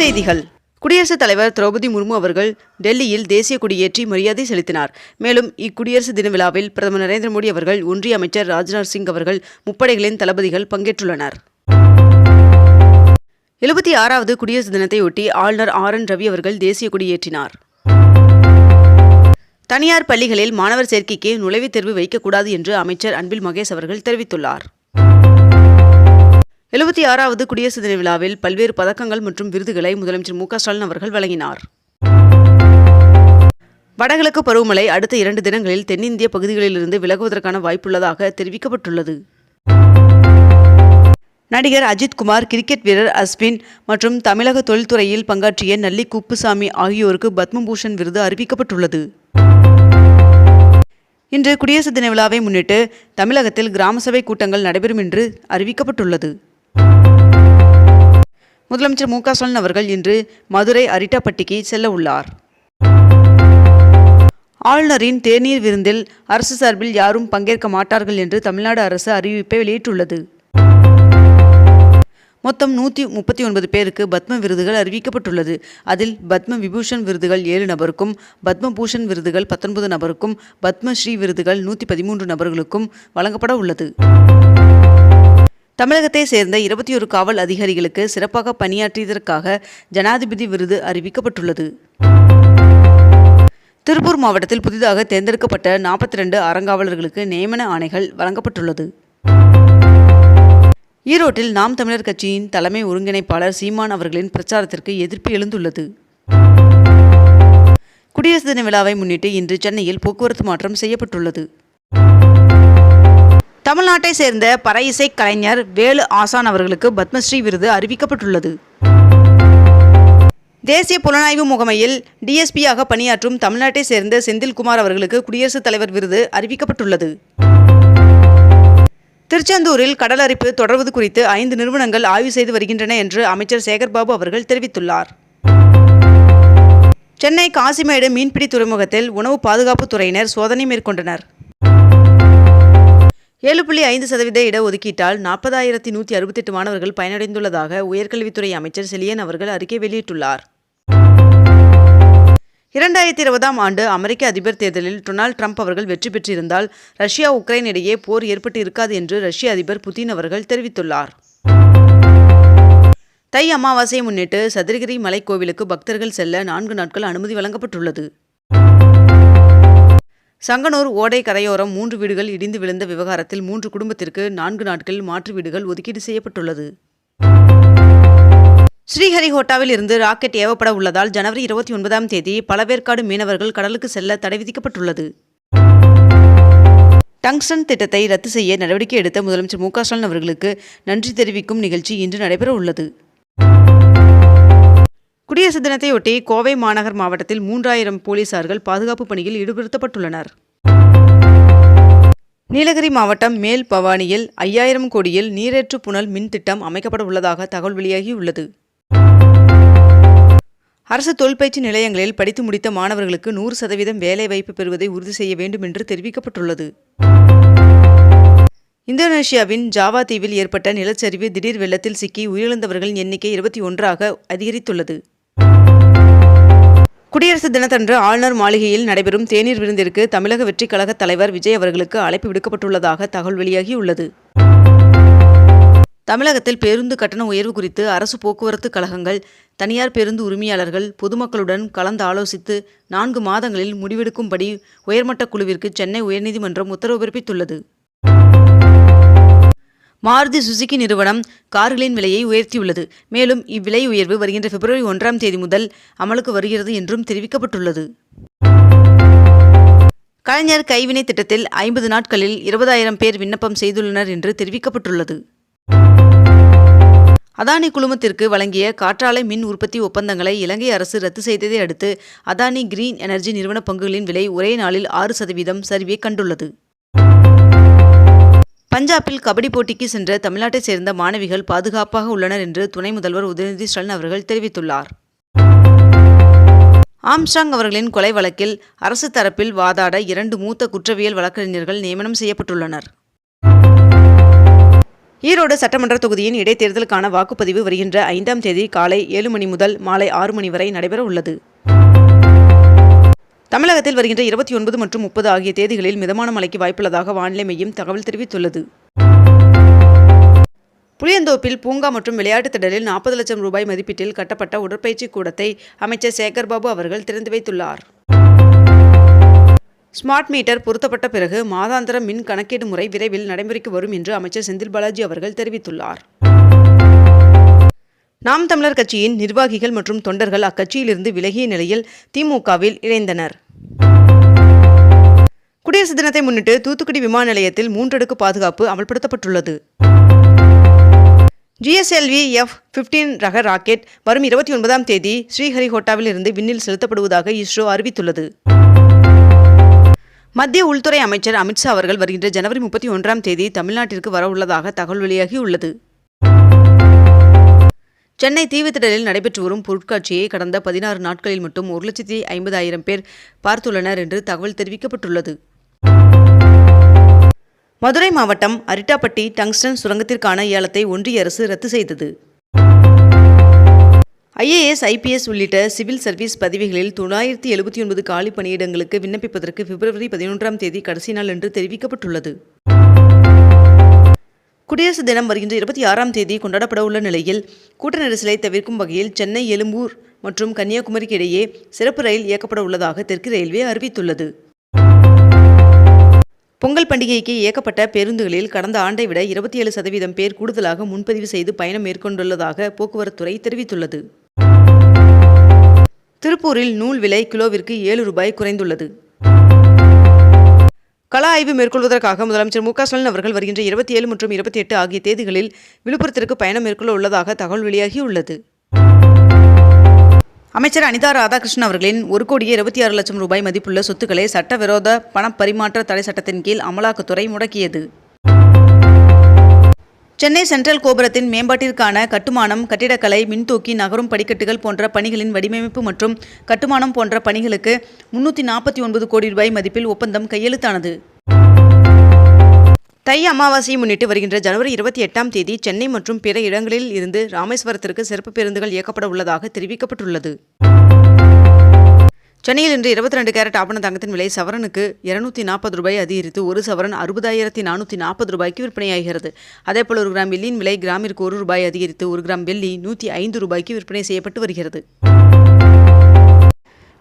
செய்திகள். குடியரசுத் தலைவர் திரௌபதி முர்மு அவர்கள் டெல்லியில் தேசிய கொடியேற்றி மரியாதை செலுத்தினார். மேலும் இக்குடியரசு தின விழாவில் பிரதமர் நரேந்திர மோடி அவர்கள் ஒன்றிய அமைச்சர் ராஜ்நாத் சிங் அவர்கள் முப்படைகளின் தளபதிகள் பங்கேற்றுள்ளனர். எழுபத்தி ஆறாவது குடியரசு தினத்தையொட்டி ஆளுநர் ஆர் என் ரவி அவர்கள் தேசிய கொடியேற்றினார். தனியார் பள்ளிகளில் மாணவர் சேர்க்கைக்கு நுழைவுத் தேர்வு வைக்கக்கூடாது என்று அமைச்சர் அன்பில் மகேஷ் அவர்கள் தெரிவித்துள்ளார். எழுபத்தி ஆறாவது குடியரசு தின விழாவில் பல்வேறு பதக்கங்கள் மற்றும் விருதுகளை முதலமைச்சர் மு க ஸ்டாலின் அவர்கள் வழங்கினார். வடகிழக்கு பருவமழை அடுத்த இரண்டு தினங்களில் தென்னிந்திய பகுதிகளிலிருந்து விலகுவதற்கான வாய்ப்புள்ளதாக தெரிவிக்கப்பட்டுள்ளது. நடிகர் அஜித் குமார் கிரிக்கெட் வீரர் அஸ்வின் மற்றும் தமிழக தொழில்துறையில் பங்காற்றிய நல்லி குப்புசாமி ஆகியோருக்கு பத்மபூஷன் விருது அறிவிக்கப்பட்டுள்ளது. இன்று குடியரசு தின விழாவை முன்னிட்டு தமிழகத்தில் கிராம சபை கூட்டங்கள் நடைபெறும் என்று அறிவிக்கப்பட்டுள்ளது. முதலமைச்சர் மு க ஸ்டாலின் அவர்கள் இன்று மதுரை அரிட்டாப்பட்டிக்கு செல்ல உள்ளார். ஆளுநரின் தேநீர் விருந்தில் அரசு சார்பில் யாரும் பங்கேற்க மாட்டார்கள் என்று தமிழ்நாடு அரசு அறிவிப்பை வெளியிட்டுள்ளது. மொத்தம் நூற்றி முப்பத்தி ஒன்பது பேருக்கு பத்ம விருதுகள் அறிவிக்கப்பட்டுள்ளது. அதில் பத்ம விபூஷன் விருதுகள் ஏழு நபருக்கும் பத்மபூஷன் விருதுகள் பத்தொன்பது நபருக்கும் பத்மஸ்ரீ விருதுகள் நூற்றி பதிமூன்று நபர்களுக்கும் வழங்கப்பட உள்ளது. தமிழகத்தை சேர்ந்த இருபத்தி ஒரு காவல் அதிகாரிகளுக்கு சிறப்பாக பணியாற்றியதற்காக ஜனாதிபதி விருது அறிவிக்கப்பட்டுள்ளது. திருப்பூர் மாவட்டத்தில் புதிதாக தேர்ந்தெடுக்கப்பட்ட நாற்பத்தி ரெண்டு அறங்காவலர்களுக்கு நியமன ஆணைகள் வழங்கப்பட்டுள்ளது. ஈரோட்டில் நாம் தமிழர் கட்சியின் தலைமை ஒருங்கிணைப்பாளர் சீமான் அவர்களின் பிரச்சாரத்திற்கு எதிர்ப்பு எழுந்துள்ளது. குடியரசு தின விழாவை முன்னிட்டு இன்று சென்னையில் போக்குவரத்து மாற்றம் செய்யப்பட்டுள்ளது. தமிழ்நாட்டை சேர்ந்த பற இசை கலைஞர் வேலு ஆசான் அவர்களுக்கு பத்மஸ்ரீ விருது அறிவிக்கப்பட்டுள்ளது. தேசிய புலனாய்வு முகமையில் டிஎஸ்பியாக பணியாற்றும் தமிழ்நாட்டை சேர்ந்த செந்தில்குமார் அவர்களுக்கு குடியரசுத் தலைவர் விருது அறிவிக்கப்பட்டுள்ளது. திருச்செந்தூரில் கடல் அரிப்பு தொடர்வது குறித்து ஐந்து நிறுவனங்கள் ஆய்வு செய்து வருகின்றன என்று அமைச்சர் சேகர்பாபு அவர்கள் தெரிவித்துள்ளார். சென்னை காசிமேடு மீன்பிடி துறைமுகத்தில் உணவு பாதுகாப்புத் துறையினர் சோதனை மேற்கொண்டனர். ஏழு புள்ளி ஐந்து சதவீத இடஒதுக்கீட்டால் நாற்பதாயிரத்தி நூற்றி அறுபத்தெட்டு மாணவர்கள் பயனடைந்துள்ளதாக உயர்கல்வித்துறை அமைச்சர் செலியன் அவர்கள் அறிக்கை வெளியிட்டுள்ளார். இரண்டாயிரத்தி இருபதாம் ஆண்டு அமெரிக்க அதிபர் தேர்தலில் டொனால்ட் ட்ரம்ப் அவர்கள் வெற்றி பெற்றிருந்தால் ரஷ்யா உக்ரைன் இடையே போர் ஏற்பட்டு இருக்காது என்று ரஷ்ய அதிபர் புதின் அவர்கள் தெரிவித்துள்ளார். தை அமாவாசையை முன்னிட்டு சதுரகிரி மலைக்கோவிலுக்கு பக்தர்கள் செல்ல நான்கு நாட்கள் அனுமதி வழங்கப்பட்டுள்ளது. சங்கனூர் ஓடை கரையோரம் மூன்று வீடுகள் இடிந்து விழுந்த விவகாரத்தில் மூன்று குடும்பத்திற்கு நான்கு நாட்கள் மாற்று வீடுகள் ஒதுக்கீடு செய்யப்பட்டுள்ளது. ஸ்ரீஹரிகோட்டாவில் இருந்து ராக்கெட் ஏவப்பட உள்ளதால் ஜனவரி இருபத்தி ஒன்பதாம் தேதி பலவேற்காடு மீனவர்கள் கடலுக்கு செல்ல தடை விதிக்கப்பட்டுள்ளது. டங்ஸ்டன் திட்டத்தை ரத்து செய்ய நடவடிக்கை எடுத்த முதலமைச்சர் மு க ஸ்டாலின் அவர்களுக்கு நன்றி தெரிவிக்கும் நிகழ்ச்சி இன்று நடைபெற உள்ளது குடியரசு தினத்தையொட்டி கோவை மாநகர் மாவட்டத்தில் மூன்றாயிரம் போலீசார்கள் பாதுகாப்பு பணியில் ஈடுபடுத்தப்பட்டுள்ளனர். நீலகிரி மாவட்டம் மேல் பவானியில் ஐயாயிரம் கோடியில் நீரேற்று புனல் மின் திட்டம் அமைக்கப்பட உள்ளதாக தகவல் வெளியாகியுள்ளது. அரசு தொழிற்பயிற்சி நிலையங்களில் படித்து முடித்த மாணவர்களுக்கு நூறு சதவீதம் வேலைவாய்ப்பு பெறுவதை உறுதி செய்ய வேண்டும் என்று தெரிவிக்கப்பட்டுள்ளது. இந்தோனேஷியாவின் ஜாவா தீவில் ஏற்பட்ட நிலச்சரிவு திடீர் வெள்ளத்தில் சிக்கி உயிரிழந்தவர்களின் எண்ணிக்கை இருபத்தி ஒன்றாக அதிகரித்துள்ளது. குடியரசு தினத்தன்று ஆளுநர் மாளிகையில் நடைபெறும் தேநீர் விருந்திற்கு தமிழக வெற்றிக் கழக தலைவர் விஜய் அவர்களுக்கு அழைப்பு விடுக்கப்பட்டுள்ளதாக தகவல் வெளியாகியுள்ளது. தமிழகத்தில் பேருந்து கட்டண உயர்வு குறித்து அரசு போக்குவரத்து கழகங்கள் தனியார் பேருந்து உரிமையாளர்கள் பொதுமக்களுடன் கலந்து ஆலோசித்து நான்கு மாதங்களில் முடிவெடுக்கும்படி உயர்மட்ட குழுவிற்கு சென்னை உயர்நீதிமன்றம் உத்தரவு பிறப்பித்துள்ளது. மாருதி சுசுகி நிறுவனம் கார்களின் விலையை உயர்த்தியுள்ளது. மேலும் இவ்விலை உயர்வு வருகின்ற பிப்ரவரி ஒன்றாம் தேதி முதல் அமலுக்கு வருகிறது என்றும் தெரிவிக்கப்பட்டுள்ளது. கலைஞர் கைவினை திட்டத்தில் ஐம்பது நாட்களில் இருபதாயிரம் பேர் விண்ணப்பம் செய்துள்ளனர் என்று தெரிவிக்கப்பட்டுள்ளது. அதானி குழுமத்திற்கு வழங்கிய காற்றாலை மின் உற்பத்தி ஒப்பந்தங்களை இலங்கை அரசு ரத்து செய்ததை அடுத்து அதானி கிரீன் எனர்ஜி நிறுவன பங்குகளின் விலை ஒரே நாளில் ஆறு சதவீதம் சரிவை கண்டுள்ளது. பஞ்சாபில் கபடி போட்டிக்கு சென்ற தமிழ்நாட்டைச் சேர்ந்த மாணவிகள் பாதுகாப்பாக உள்ளனர் என்று துணை முதல்வர் உதயநிதி ஸ்டாலின் அவர்கள் தெரிவித்துள்ளார். ஆம்ஸ்டாங் அவர்களின் கொலை வழக்கில் அரசு தரப்பில் வாதாட இரண்டு மூத்த குற்றவியல் வழக்கறிஞர்கள் நியமனம் செய்யப்பட்டுள்ளனர். ஈரோடு சட்டமன்ற தொகுதியின் இடைத்தேர்தலுக்கான வாக்குப்பதிவு வருகின்ற ஐந்தாம் தேதி காலை ஏழு மணி முதல் மாலை ஆறு மணி வரை நடைபெற உள்ளது தமிழகத்தில் வருகின்ற இருபத்தி ஒன்பது மற்றும் முப்பது ஆகிய தேதிகளில் மிதமான மழைக்கு வாய்ப்புள்ளதாக வானிலை மையம் தகவல் தெரிவித்துள்ளது. புளியந்தோப்பில் பூங்கா மற்றும் விளையாட்டுத் திடலில் நாற்பது லட்சம் ரூபாய் மதிப்பீட்டில் கட்டப்பட்ட உடற்பயிற்சி கூடத்தை அமைச்சர் சேகர்பாபு அவர்கள் திறந்து வைத்துள்ளார். ஸ்மார்ட் மீட்டர் பொருத்தப்பட்ட பிறகு மாதாந்திர மின் கணக்கீடு முறை விரைவில் நடைமுறைக்கு வரும் என்று அமைச்சர் செந்தில் பாலாஜி அவர்கள் தெரிவித்துள்ளார். நாம் தமிழர் கட்சியின் நிர்வாகிகள் மற்றும் தொண்டர்கள் அக்கட்சியிலிருந்து விலகிய நிலையில் திமுகவில் இணைந்தனர். குடியரசு தினத்தை முன்னிட்டு தூத்துக்குடி விமான நிலையத்தில் மூன்றடுக்கு பாதுகாப்பு அமல்படுத்தப்பட்டுள்ளது. ஜிஎஸ்எல்வி எஃப் பிப்டீன் ரக ராக்கெட் வரும் இருபத்தி ஒன்பதாம் தேதி ஸ்ரீஹரிகோட்டாவில் இருந்து விண்ணில் செலுத்தப்படுவதாக இஸ்ரோ அறிவித்துள்ளது. மத்திய உள்துறை அமைச்சர் அமித்ஷா அவர்கள் வருகின்ற ஜனவரி முப்பத்தி ஒன்றாம் தேதி தமிழ்நாட்டிற்கு வரவுள்ளதாக தகவல் வெளியாகியுள்ளது சென்னை தீவுத்திடலில் நடைபெற்று வரும் பொருட்காட்சியை கடந்த பதினாறு நாட்களில் மட்டும் ஒரு லட்சத்தி ஐம்பதாயிரம் பேர் பார்த்துள்ளனர் என்று தகவல் தெரிவிக்கப்பட்டுள்ளது. மதுரை மாவட்டம் அரிட்டாப்பட்டி டங்ஸ்டன் சுரங்கத்திற்கான ஏலத்தை ஒன்றிய அரசு ரத்து செய்தது. ஐஏஎஸ் ஐபிஎஸ் உள்ளிட்ட சிவில் சர்வீஸ் பதவிகளில் தொள்ளாயிரத்தி எழுபத்தி ஒன்பது காலி பணியிடங்களுக்கு விண்ணப்பிப்பதற்கு பிப்ரவரி பதினொன்றாம் தேதி கடைசி நாள் என்று தெரிவிக்கப்பட்டுள்ளது. குடியரசு தினம் வருகின்ற இருபத்தி ஆறாம் தேதி கொண்டாடப்பட உள்ள நிலையில் கூட்ட நெரிசலை தவிர்க்கும் வகையில் சென்னை எழும்பூர் மற்றும் கன்னியாகுமரிக்கு இடையே சிறப்பு ரயில் இயக்கப்பட உள்ளதாக தெற்கு ரயில்வே அறிவித்துள்ளது. பொங்கல் பண்டிகைக்கு இயக்கப்பட்ட பேருந்துகளில் கடந்த ஆண்டை விட இருபத்தி ஏழு சதவீதம் பேர் கூடுதலாக முன்பதிவு செய்து பயணம் மேற்கொண்டுள்ளதாக போக்குவரத்துறை தெரிவித்துள்ளது. திருப்பூரில் நூல் விலை கிலோவிற்கு ஏழு ரூபாய் குறைந்துள்ளது. கள ஆய்வு மேற்கொள்வதற்காக முதலமைச்சர் மு க ஸ்டாலின் அவர்கள் வருகின்ற இருபத்தி ஏழு மற்றும் இருபத்தி எட்டு ஆகிய தேதிகளில் விழுப்புரத்திற்கு பயணம் மேற்கொள்ள உள்ளதாக தகவல் வெளியாகியுள்ளது. அமைச்சர் அனிதா ராதாகிருஷ்ணன் அவர்களின் ஒரு கோடியே இருபத்தி ஆறு லட்சம் ரூபாய் மதிப்புள்ள சொத்துக்களை சட்டவிரோத பணப்பரிமாற்ற தடை சட்டத்தின் கீழ் அமலாக்கத்துறை முடக்கியது. சென்னை சென்ட்ரல் கோபுரத்தின் மேம்பாட்டிற்கான கட்டுமானம் கட்டிடக்கலை மின்தூக்கி நகரும் படிக்கட்டுகள் போன்ற பணிகளின் வடிவமைப்பு மற்றும் கட்டுமானம் போன்ற பணிகளுக்கு முன்னூற்றி நாற்பத்தி ஒன்பது கோடி ரூபாய் மதிப்பில் ஒப்பந்தம் கையெழுத்தானது. தை அமாவாசையை முன்னிட்டு வருகின்ற ஜனவரி இருபத்தி எட்டாம் தேதி சென்னை மற்றும் பிற இடங்களில் இருந்து ராமேஸ்வரத்திற்கு சிறப்பு பேருந்துகள் இயக்கப்பட உள்ளதாக தெரிவிக்கப்பட்டுள்ளது. சென்னையில் இன்று இருபத்தி ரெண்டு கேரட் ஆபண தங்கத்தின் விலை சவரனுக்கு இருநூத்தி நாற்பது ரூபாய் அதிகரித்து ஒரு சவரன் அறுபதாயிரத்தி நானூற்றி நாற்பது ரூபாய்க்கு விற்பனையாகிறது. அதேபோல் ஒரு கிராம் வெள்ளியின் விலை கிராமிற்கு ஒரு ரூபாய் அதிகரித்து ஒரு கிராம் வெள்ளி நூற்றி ஐந்து ரூபாய்க்கு விற்பனை செய்யப்பட்டு வருகிறது.